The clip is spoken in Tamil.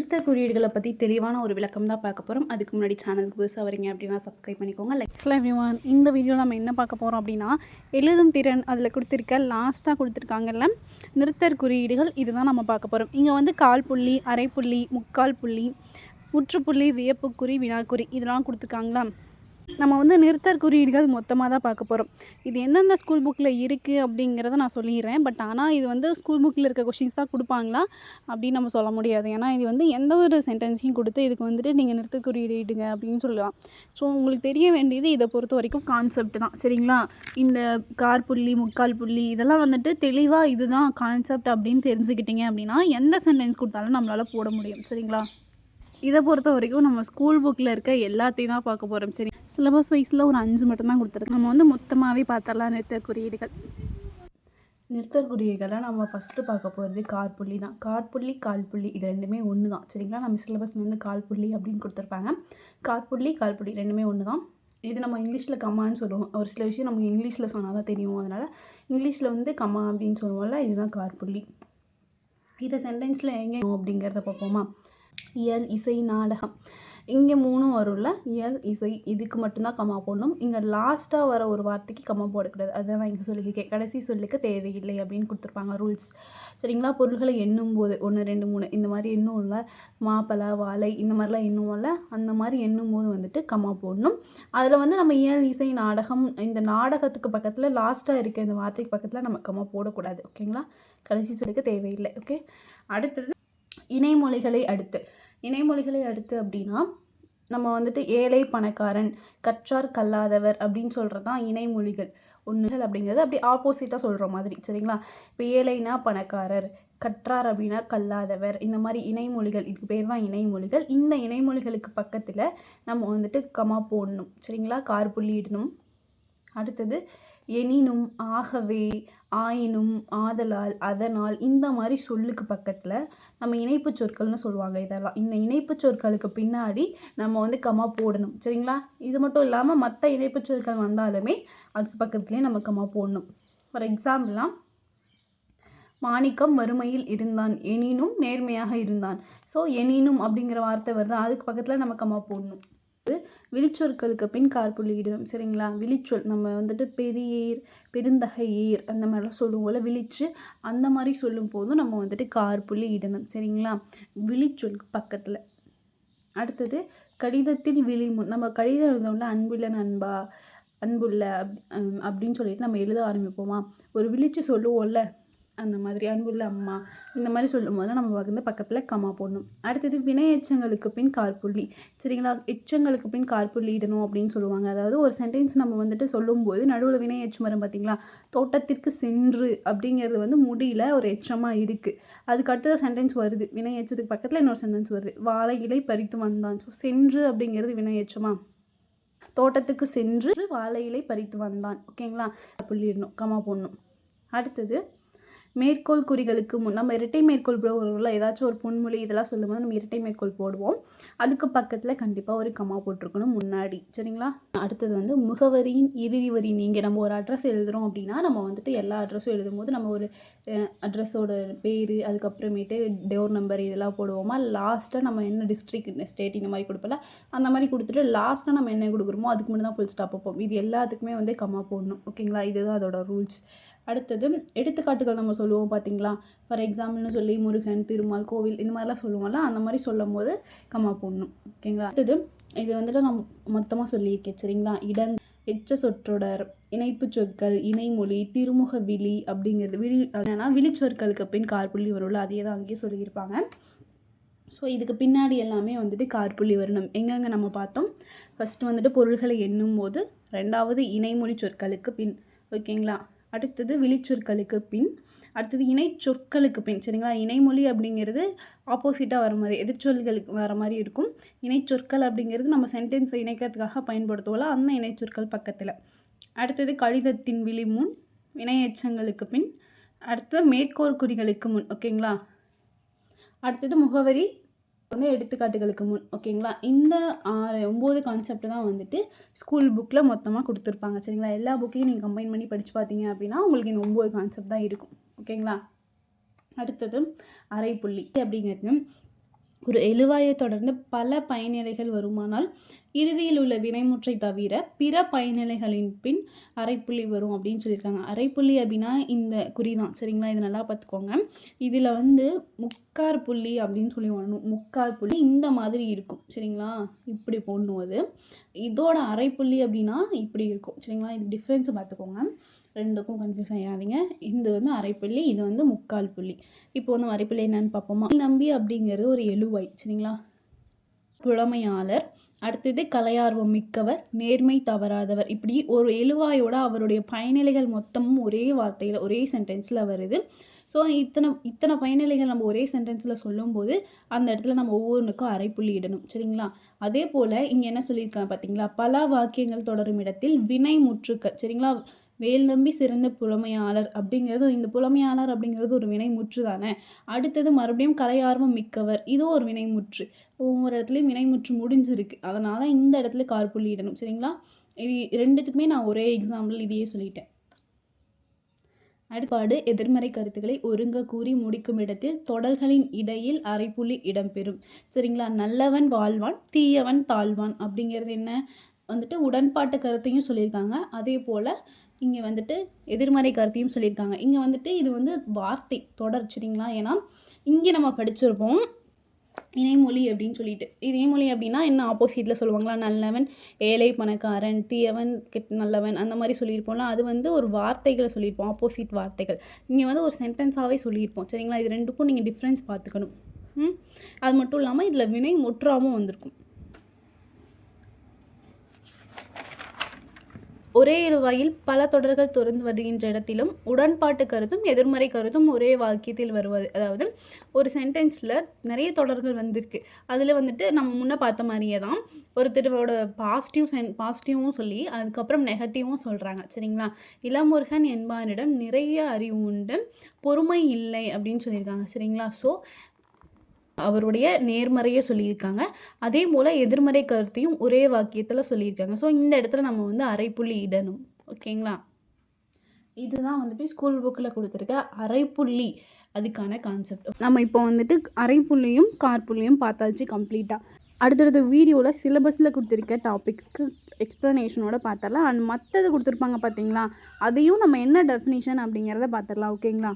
தமிழ்த்தர் குறியீடுகளை பற்றி தெளிவான ஒரு விளக்கம் தான் பார்க்க போகிறோம் அதுக்கு முன்னாடி சேனலுக்கு புதுசாக வரீங்க அப்படின்னா சப்ஸ்கிரைப் பண்ணிக்கோங்க. லைக் ஹலோ ஒன் இந்த வீடியோவில் நம்ம என்ன பார்க்க போகிறோம் அப்படின்னா எழுதும் திறன் அதில் கொடுத்துருக்க லாஸ்ட்டாக கொடுத்துருக்காங்கல்ல நிறுத்தர் குறியீடுகள் இதுதான் நம்ம பார்க்க போகிறோம் இங்கே வந்து கால் புள்ளி அரை புள்ளி முக்கால் புள்ளி முற்றுப்புள்ளி வியப்புக்குறி வினாக்குறி இதெல்லாம் கொடுத்துருக்காங்களா? நம்ம வந்து நிறுத்தற் குறியீடுகள் மொத்தமாக தான் பார்க்க போகிறோம் இது எந்தெந்த ஸ்கூல் புக்கில் இருக்குது அப்படிங்கிறத நான் சொல்லிடுறேன் பட் ஆனால் இது வந்து ஸ்கூல் புக்கில் இருக்க கொஷின்ஸ் தான் கொடுப்பாங்களா? அப்படின்னு நம்ம சொல்ல முடியாது. ஏன்னா இது வந்து எந்த ஒரு சென்டென்ஸையும் கொடுத்து இதுக்கு வந்துட்டு நீங்கள் நிறுத்தற் குறியீடு இடுங்க அப்படின்னு சொல்லலாம். ஸோ உங்களுக்கு தெரிய வேண்டியது இதை பொறுத்த வரைக்கும் கான்செப்ட் தான். சரிங்களா? இந்த கார் புள்ளி முக்கால் புள்ளி இதெல்லாம் வந்துட்டு தெளிவாக இதுதான் கான்செப்ட் அப்படின்னு தெரிஞ்சுக்கிட்டீங்க அப்படின்னா எந்த சென்டென்ஸ் கொடுத்தாலும் நம்மளால் போட முடியும். சரிங்களா? இதை பொறுத்த வரைக்கும் நம்ம ஸ்கூல் புக்கில் இருக்க எல்லாத்தையும் தான் பார்க்க போகிறோம் சரி சிலபஸ் வைஸில் ஒரு அஞ்சு மட்டும்தான் கொடுத்துருக்கு நம்ம வந்து மொத்தமாகவே பார்த்தரலாம் நிறுத்த குறியீடுகள். நிறுத்தற் குறியீடுகளை நம்ம ஃபஸ்ட்டு பார்க்க போகிறது கார்புள்ளி தான். கார்புள்ளி கால்புள்ளி இது ரெண்டுமே ஒன்று தான் சரிங்களா? நம்ம சிலபஸ் வந்து கால்புள்ளி அப்படின்னு கொடுத்துருப்பாங்க. கார்புள்ளி கால்புள்ளி ரெண்டுமே ஒன்று தான் இது நம்ம இங்கிலீஷில் கம்மான்னு சொல்லுவோம். ஒரு சில விஷயம் நமக்கு இங்கிலீஷில் சொன்னால் தான் தெரியும். அதனால் இங்கிலீஷில் வந்து கம்மா அப்படின்னு சொல்லுவோம்ல இதுதான் கார்புள்ளி இதை சென்டென்ஸில் எங்கே அப்படிங்கிறத பார்ப்போமா? இயல் இசை நாடகம். இங்கே மூணும் வரும்ல? இயல் இசை இதுக்கு மட்டும்தான் கம்மா போடணும். இங்கே லாஸ்ட்டாக வர ஒரு வார்த்தைக்கு கம்மா போடக்கூடாது. அதுதான் நான் இங்கே சொல்லியிருக்கேன். கடைசி சொல்லுக்கு தேவையில்லை அப்படின்னு கொடுத்துருப்பாங்க ரூல்ஸ் சரிங்களா? பொருள்களை எண்ணும் போது ஒன்று ரெண்டு மூணு இந்த மாதிரி எண்ணும்ல மாப்பழ வாழை இந்த மாதிரிலாம் எண்ணுவோம்ல. அந்த மாதிரி எண்ணும் போது வந்துட்டு கம்மா போடணும். அதில் வந்து நம்ம இயல் இசை நாடகம் இந்த நாடகத்துக்கு பக்கத்தில் லாஸ்ட்டாக இருக்க இந்த வார்த்தைக்கு பக்கத்தில் நம்ம கம்மா போடக்கூடாது. ஓகேங்களா? கடைசி சொல்லுக்கு தேவையில்லை. ஓகே? அடுத்தது இணைமொழிகளை அடுத்து. இணைமொழிகளை அடுத்து அப்படின்னா நம்ம வந்துட்டு ஏழை பணக்காரன் கற்றார் கல்லாதவர் அப்படின்னு சொல்கிறது தான் இணைமொழிகள். ஒன்றுகள் அப்படிங்கிறது அப்படி ஆப்போசிட்டாக சொல்கிற மாதிரி சரிங்களா? இப்போ ஏழைனா பணக்காரர் கற்றார் அப்படின்னா கல்லாதவர் இந்த மாதிரி இணைமொழிகள் இதுக்கு பேர் தான் இணைமொழிகள். இந்த இணைமொழிகளுக்கு பக்கத்தில் நம்ம வந்துட்டு கமா போடணும் சரிங்களா? கார் புள்ளி இடணும் அடுத்தது எனினும் ஆகவே ஆயினும் ஆதலால் அதனால் இந்த மாதிரி சொல்லுக்கு பக்கத்தில் நம்ம இணைப்பு சொற்கள்னு சொல்லுவாங்க இதெல்லாம். இந்த இணைப்பு சொற்களுக்கு பின்னாடி நம்ம வந்து கமா போடணும். சரிங்களா? இது மட்டும் இல்லாமல் மற்ற இணைப்பு சொற்கள் வந்தாலுமே அதுக்கு பக்கத்துலேயே நம்ம கமா போடணும். ஃபார் எக்ஸாம்பிளாக மாணிக்கம் வறுமையில் இருந்தான் எனினும் நேர்மையாக இருந்தான். ஸோ எனினும் அப்படிங்கிற வார்த்தை வருது. அதுக்கு பக்கத்தில் நம்ம கமா போடணும். விழிச்சொற்களுக்கு பின் கார்புள்ளி இடணும் சரிங்களா? விழிச்சொல் நம்ம வந்துட்டு பெரியேர் பெருந்தகையீர் அந்த மாதிரிலாம் சொல்லுவோம்ல விழிச்சு அந்த மாதிரி சொல்லும் போதும் நம்ம வந்துட்டு கார்புள்ளி இடணும் சரிங்களா? விழிச்சொலுக்கு பக்கத்தில். அடுத்தது கடிதத்தில் விழிமுன் நம்ம கடிதம் எழுதோம்ல அன்புள்ள நண்பா அன்புள்ள அப் அப்படின்னு சொல்லிட்டு நம்ம எழுத ஆரம்பிப்போமா? ஒரு விழிச்சு சொல்லுவோம்ல. அந்த மாதிரி அன்புள்ள அம்மா இந்த மாதிரி சொல்லும் போது நம்ம வந்து பக்கத்தில் கம்மா போடணும். அடுத்தது வினை எச்சங்களுக்கு பின் கார்புள்ளி சரிங்களா? எச்சங்களுக்கு பின் கார்புள்ளி இடணும் அப்படின்னு சொல்லுவாங்க. அதாவது ஒரு சென்டென்ஸ் நம்ம வந்துட்டு சொல்லும்போது நடுவில் வினை எச்சம் வரும் பார்த்தீங்களா? தோட்டத்திற்கு சென்று அப்படிங்கிறது வந்து முடியல ஒரு எச்சமாக இருக்குது அதுக்கு அடுத்தது சென்டென்ஸ் வருது. வினை எச்சத்துக்கு பக்கத்தில் இன்னொரு சென்டென்ஸ் வருது. வாழை இலை பறித்து வந்தான். ஸோ சென்று அப்படிங்கிறது வினை எச்சமாக தோட்டத்துக்கு சென்று வாழை இலை பறித்து வந்தான். ஓகேங்களா? புள்ளி இடணும் கம்மா போடணும். அடுத்தது மேற்கோள் குறிகளுக்கு முன் நம்ம இரட்டை மேற்கோள் போடுவோம்ல ஏதாச்சும் ஒரு பொன்மொழி இதெல்லாம் சொல்லும்போது நம்ம இரட்டை மேற்கோள் போடுவோம். அதுக்கு பக்கத்தில் கண்டிப்பாக ஒரு கம்மா போட்டிருக்கணும் முன்னாடி. சரிங்களா? அடுத்தது வந்து முகவரியின் இறுதி வரி. நீங்கள் நம்ம ஒரு அட்ரஸ் எழுதுகிறோம் அப்படின்னா நம்ம வந்துட்டு எல்லா அட்ரஸும் எழுதும் போது நம்ம ஒரு அட்ரஸோட பேர் அதுக்கப்புறமேட்டு டோர் நம்பர் இதெல்லாம் போடுவோமா? லாஸ்ட்டாக நம்ம என்ன டிஸ்ட்ரிக் ஸ்டேட் இந்த மாதிரி கொடுப்பல அந்த மாதிரி கொடுத்துட்டு லாஸ்ட்டாக நம்ம என்ன கொடுக்குறோமோ அதுக்கு முன்னாடி தான் ஃபுல் ஸ்டாப் வைப்போம். இது எல்லாத்துக்குமே வந்து கம்மா போடணும். ஓகேங்களா? இதுதான் அதோட ரூல்ஸ் அடுத்தது எடுத்துக்காட்டுகள் நம்ம சொல்லுவோம் பார்த்தீங்களா? ஃபார் எக்ஸாம்பிள்னு சொல்லி முருகன் திருமால் கோவில் இந்த மாதிரிலாம் சொல்லுவோம்ல அந்த மாதிரி சொல்லும் போது கம்மா போடணும். ஓகேங்களா அடுத்தது இது வந்துட்டு நான் மொத்தமாக சொல்லியிருக்கேன் சரிங்களா? இடங் எச்ச சொற்றொடர் இணைப்பு சொற்கள் இணைமொழி திருமுக விழி அப்படிங்கிறது. விழி என்னென்னா விழிச்சொற்களுக்கு பின் கார்புள்ளி வரும்ல அதே தான் அங்கேயே சொல்லியிருப்பாங்க. ஸோ இதுக்கு பின்னாடி எல்லாமே வந்துட்டு கார்புள்ளி வரணும். எங்கெங்கே நம்ம பார்த்தோம்? ஃபஸ்ட்டு வந்துட்டு பொருள்களை எண்ணும் போது ரெண்டாவது இணைமொழி சொற்களுக்கு பின். ஓகேங்களா அடுத்தது விழிச்சொற்களுக்கு பின் அடுத்தது இணை சொற்களுக்கு பின். சரிங்களா? இணைமொழி அப்படிங்கிறது ஆப்போசிட்டாக வர மாதிரி எதிர்ச்சொல்களுக்கு வர மாதிரி இருக்கும். இணைச்சொற்கள் அப்படிங்கிறது நம்ம சென்டென்ஸை இணைக்கிறதுக்காக பயன்படுத்துவோம்ல அந்த இணைச்சொற்கள் பக்கத்தில். அடுத்தது கடிதத்தின் விழி முன் இணையச்சங்களுக்கு பின் அடுத்தது மேற்கோள் குறிகளுக்கு முன். ஓகேங்களா? அடுத்தது முகவரி வந்து எடுத்துக்காட்டுகளுக்கு முன் ஓகேங்களா? இந்த ஆறு ஒம்பது கான்செப்ட் தான் வந்துட்டு ஸ்கூல் புக்கில் மொத்தமாக கொடுத்துருப்பாங்க சரிங்களா? எல்லா புக்கையும் நீங்கள் கம்பைன் பண்ணி படித்து பார்த்தீங்க அப்படின்னா உங்களுக்கு இந்த ஒம்பது கான்செப்ட் தான் இருக்கும் ஓகேங்களா? அடுத்தது அரைப்புள்ளி அப்படிங்கிறது ஒரு எழுவாயை தொடர்ந்து பல பயனிலைகள் வருமானால் இறுதியில் உள்ள வினைமுற்றை தவிர பிற பயனிலைகளின் பின் அரைப்புள்ளி வரும் அப்படின்னு சொல்லியிருக்காங்க. அரைப்புள்ளி அப்படின்னா இந்த குறி தான். சரிங்களா? இது நல்லா பார்த்துக்கோங்க. இதில் வந்து முக்கார் புள்ளி அப்படின்னு சொல்லி வரணும் முக்கார் புள்ளி இந்த மாதிரி இருக்கும். சரிங்களா? இப்படி போடணும் அது இதோட அரைப்புள்ளி அப்படின்னா இப்படி இருக்கும். சரிங்களா? இது டிஃப்ரென்ஸை பார்த்துக்கோங்க. ரெண்டுக்கும் கன்ஃபியூஸ் ஆகிடாதீங்க இது வந்து அரைப்புள்ளி இது வந்து முக்கால் புள்ளி. இப்போ வந்து அரைப்புள்ளி என்னன்னு பார்ப்போமா? நம்பி அப்படிங்கிறது ஒரு எழுவாய் சரிங்களா? புலமையாளர். அடுத்தது கலையார்வம் மிக்கவர் நேர்மை தவறாதவர். இப்படி ஒரு எழுவாயோட அவருடைய பயனிலைகள் மொத்தமும் ஒரே வார்த்தையில் ஒரே சென்டென்ஸில் வருது. ஸோ இத்தனை இத்தனை பயனிலைகள் நம்ம ஒரே சென்டென்ஸில் சொல்லும்போது அந்த இடத்துல நம்ம ஒவ்வொன்றுக்கும் அரைப்புள்ளி இடணும். சரிங்களா? அதே போல் இங்கே என்ன சொல்லியிருக்காங்க பார்த்தீங்களா? பல வாக்கியங்கள் தொடரும் இடத்தில் வினை முற்றுக்கள் சரிங்களா? வேல் நம்பி சிறந்த புலமையாளர் அப்படிங்கிறது இந்த புலமையாளர் அப்படிங்கிறது ஒரு வினைமுற்று தானே? அடுத்தது மறுபடியும் கலையார்வம் மிக்கவர் இதுவும் ஒரு வினைமுற்று. ஒவ்வொரு இடத்துலையும் வினைமுற்று முடிஞ்சிருக்கு. அதனால் இந்த இடத்துல கார்புள்ளிடணும் சரிங்களா? இது ரெண்டுத்துக்குமே நான் ஒரே எக்ஸாம்பிள் இதையே சொல்லிட்டேன். அடுப்பாடு எதிர்மறை கருத்துக்களை ஒருங்க கூறி முடிக்கும் இடத்தில் தொடர்களின் இடையில் அரைப்புள்ளி இடம்பெறும். சரிங்களா? நல்லவன் வாழ்வான் தீயவன் தாழ்வான் அப்படிங்கிறது என்ன? வந்துட்டு உடன்பாட்டு கருத்தையும் சொல்லியிருக்காங்க. அதே போல் இங்கே வந்துட்டு எதிர்மறை கருத்தையும் சொல்லியிருக்காங்க. இங்கே வந்துட்டு இது வந்து வார்த்தை தொடர் சரிங்களா? ஏன்னா இங்கே நம்ம படிச்சிருப்போம் இணைமொழி அப்படின்னு சொல்லிட்டு. இணைமொழி அப்படின்னா என்ன? ஆப்போசிட்டில் சொல்லுவாங்களா? நல்லவன் ஏழை பணக்காரன் தீயவன் கெட் நல்லவன் அந்த மாதிரி சொல்லியிருப்போம்ல. அது வந்து ஒரு வார்த்தைகளை சொல்லியிருப்போம் ஆப்போசிட் வார்த்தைகள். இங்கே வந்து ஒரு சென்டென்ஸாகவே சொல்லியிருப்போம் சரிங்களா? இது ரெண்டுக்கும் நீங்கள் டிஃப்ரென்ஸ் பார்த்துக்கணும். ம்? அது மட்டும் இல்லாமல் இதில் வினை முற்றாகவும் வந்திருக்கும். ஒரே இழுவாயில் பல தொடர்கள் தொடர்ந்து வருகின்ற இடத்திலும் உடன்பாட்டு கருத்தும் எதிர்மறை கருத்தும் ஒரே வாக்கியத்தில் வருவது. அதாவது ஒரு சென்டென்ஸில் நிறைய தொடர்கள் வந்திருக்கு. அதில் வந்துட்டு நம்ம முன்னே பார்த்த மாதிரியே தான் ஒருத்தரோட பாசிட்டிவ் சென் பாசிட்டிவும் சொல்லி அதுக்கப்புறம் நெகட்டிவும் சொல்கிறாங்க சரிங்களா? இளமுருகன் என்பாரிடம் நிறைய அறிவு உண்டு. பொறுமை இல்லை அப்படின்னு சொல்லியிருக்காங்க. சரிங்களா? ஸோ அவருடைய நேர்மறையை சொல்லியிருக்காங்க. அதே போல் எதிர்மறை கருத்தையும் ஒரே வாக்கியத்தில் சொல்லியிருக்காங்க. ஸோ இந்த இடத்துல நம்ம வந்து அரைப்புள்ளி இடணும். ஓகேங்களா? இதுதான் வந்துட்டு ஸ்கூல் புக்கில் கொடுத்துருக்க அரைப்புள்ளி அதுக்கான கான்செப்ட் நம்ம இப்போ வந்துட்டு அரைப்புள்ளியும் கார்புள்ளியும் பார்த்தாச்சு கம்ப்ளீட்டாக அடுத்தடுத்த வீடியோவில் சிலபஸில் கொடுத்துருக்க டாபிக்ஸ்க்கு எக்ஸ்ப்ளனேஷனோட பார்த்துடலாம். அண்ட் மற்றது கொடுத்துருப்பாங்க பார்த்தீங்களா? அதையும் நம்ம என்ன டெஃபினேஷன் அப்படிங்கிறத பார்த்துடலாம். ஓகேங்களா?